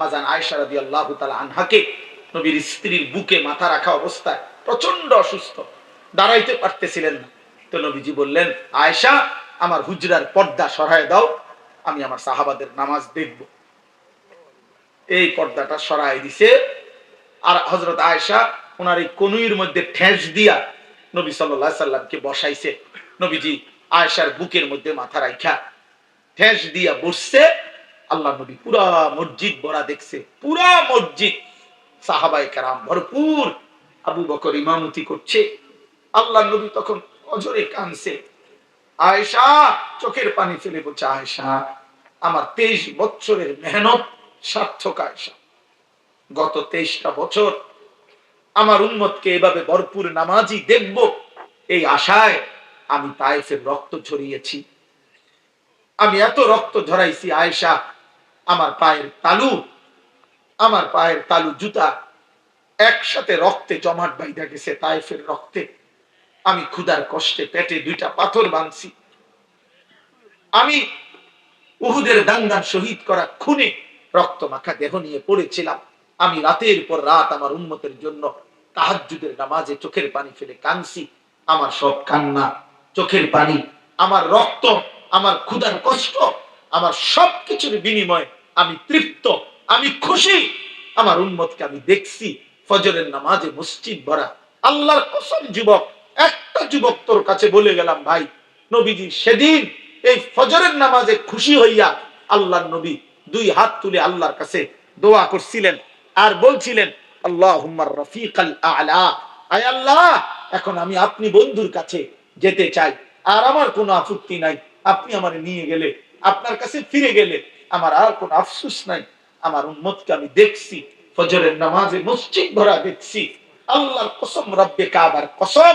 মাজান আয়েশা রাদিয়াল্লাহু তাআলা আনহাকে নবীর স্ত্রীর বুকে মাথা রাখা অবস্থায় প্রচণ্ড অসুস্থ, দাঁড়াইতে পারতেছিলেন না। তো নবীজি বললেন, আয়েশা, আমার হুজরার পর্দা সরায় দাও, আমি আমার সাহাবাদের নামাজ দেখব। এই পর্দাটা সরায় দিছে, আর হজরত আয়েশা ওনার এই কনুইর মধ্যে ঠেস দিয়া নবী সাল্লাল্লাহু সাল্লামকে বসাইছে। নবীজি আয়েশার বুকের মধ্যে মাথা রাইখা ঠেস দিয়া বসছে আল্লাহ নবী পুরা মসজিদ ভরা দেখছে, পুরা মসজিদ। সাহাবাই কারাম ভরপুর। আবু বকর ইমামতি করছে। আল্লাহ নবী তখন অজরে কানছে আয়েশা, চোখের পানি ফেলে বলছে, আয়েশা, আমার তেইশ বছরের মেহনত সার্থক আয়েশা। গত তেইশটা বছর আমার উন্মতকে এভাবে ভরপুর নামাজি দেখব, এই আশায় আমি তাইফের রক্ত ঝরিয়েছি। আমি এত রক্ত ঝরাইছি আয়েশা আমার পায়ের তালু, আমার পায়ের তালু জুতা একসাথে রক্তে জমাট বাইধা গেছে তাইফের রক্তে। আমি ক্ষুধার কষ্টে পেটে দুইটা পাথর বাঁধছি। আমি উহুদের দাঙ্গার শহীদ করা খুনে রক্ত মাখা দেহ নিয়ে পড়েছিলাম। আমি রাতের পর রাত আমার উন্মতের জন্য তাহাজ্জুদের নামাজে চোখের পানি ফেলে কানছি আমার সব কান্না, চোখের পানি, আমার রক্ত, আমার ক্ষুধার কষ্ট, আমার সব কিছুর বিনিময়ে আমি তৃপ্ত, আমি খুশি। আমার উন্মতকে আমি দেখছি ফজরের নামাজে মসজিদ ভরা। আল্লাহর কসম যুবক, একটা যুবক তোর কাছে বলে গেলাম, ভাই, নবীজি সেদিন এই ফজরের নামাজে খুশি হইয়া আল্লাহর নবী দুই হাত তুলে আল্লাহর কাছে দোয়া করছিলেন আর বলছিলেন আল্লাহ রফিক আলা। আয় আল্লাহ, এখন আমি আপনি বন্ধুর কাছে যেতে চাই, আর আমার কোনো আপত্তি নাই। আপনি আমার নিয়ে গেলে আপনার কাছে ফিরে গেলে আমার আর কোনো আফসুস নাই। আমার উন্মতকে আমি দেখছি, ফজরের নামাজে মসজিদ ভরা দেখছি। আল্লাহর কসম, রব্বে কাবার কসম,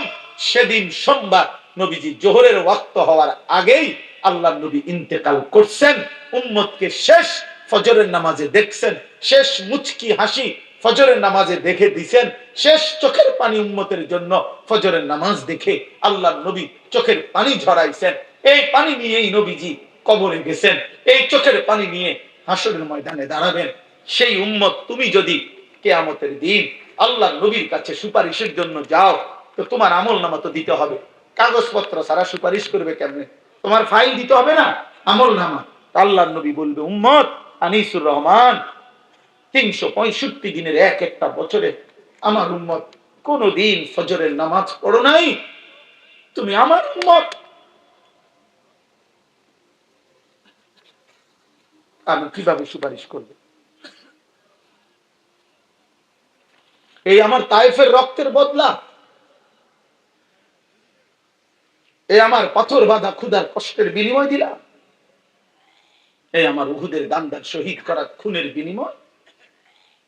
সেদিন সোমবার নবীজি জোহরের ওয়াক্ত হওয়ার আগেই আল্লাহ নবী ইন্তেকাল করছেন। উম্মতকে শেষ ফজরের নামাজে দেখছেন, শেষ মুচকি হাসি ফজরের নামাজে দেখে দিছেন, শেষ চোখের পানি উম্মতের জন্য ফজরের নামাজ দেখে আল্লাহ নবী চোখের পানি ঝরাইছেন। এই পানি নিয়েই নবীজি কবরে গেছেন। এই চোখের পানি নিয়ে হাসরের ময়দানে দাঁড়াবেন। সেই উম্মত, তুমি যদি কেয়ামতের দিন আল্লাহ নবীর কাছে সুপারিশের জন্য যাও, তো তোমার আমল নামা তো দিতে হবে। কাগজপত্র সারা সুপারিশ করবে কেমনে? তোমার ফাইল দিতে হবে না? আমল নামা। আল্লাহ নবী বলবে, উম্মত, আনিসুর রহমান, তিনশো পঁয়ষট্টি দিনের এক একটা বছরে আমার উম্মত কোনদিন ফজরের নামাজ পড়ো নাই। তুমি আমার উম্মত। আমি কীভাবে সুপারিশ করবে? এই আমার তাইফের রক্তের বদলা। এই আমার পাথর বাঁধা ক্ষুধার কষ্টের বিনিময় দিলাম। এই আমার উহুদের দান্দার শহীদ করা খুনের বিনিময়।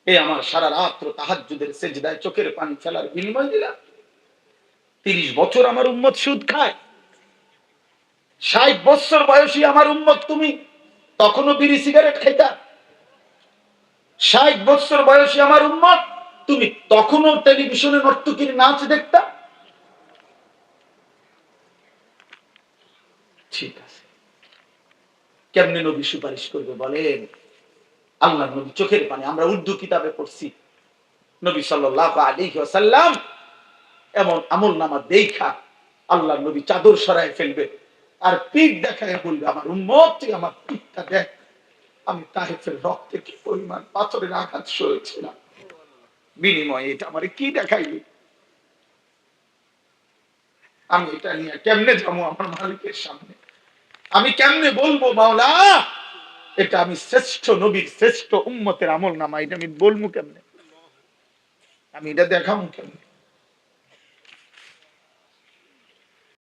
এই আমার সারা রাত্র তাহাজুদের সেজদায় চোখের পানি ফেলার বিনিময় দিলাম। তিরিশ বছর আমার উম্মত সুদ খায়। ষাট বছর বয়সী আমার উম্মত তুমি তখনও বিড়ি সিগারেট খাইতা। ষাট বছর বয়সী আমার উম্মত, তুমি তখনও টেলিভিশনে নর্তকীর নাচ দেখতা? ঠিক আছে। কেমনে নবী সুপারিশ করবে বলেন? আল্লাহ নবী চোখের পানি, আমরা উর্দু কিতাবে পড়ছি। নবী সাল্লাল্লাহু আলাইহি ওয়াসাল্লাম এমন আমল নামা দেখা আল্লাহ নবী চাদর সরায় ফেলবে। আর পিঠ দেখায় বলবে, আমার উম্মত তুই আমার পিঠটা দেখ। আমি তাহেফের রক্তে কি পরিমাণ পাথরের আঘাত সয়েছিলাম? বিনিময়ে এটা আমার কি দেখাইলি? আমি এটা নিয়ে কেমনে যাব আমার মালিকের সামনে? আমি কেমনে বলব, মাওলা? এটা আমি শ্রেষ্ঠ নবীর, শ্রেষ্ঠ উম্মতের আমল নামা এটা আমি বলব কেমনে? আমি এটা দেখাবো কেমনে?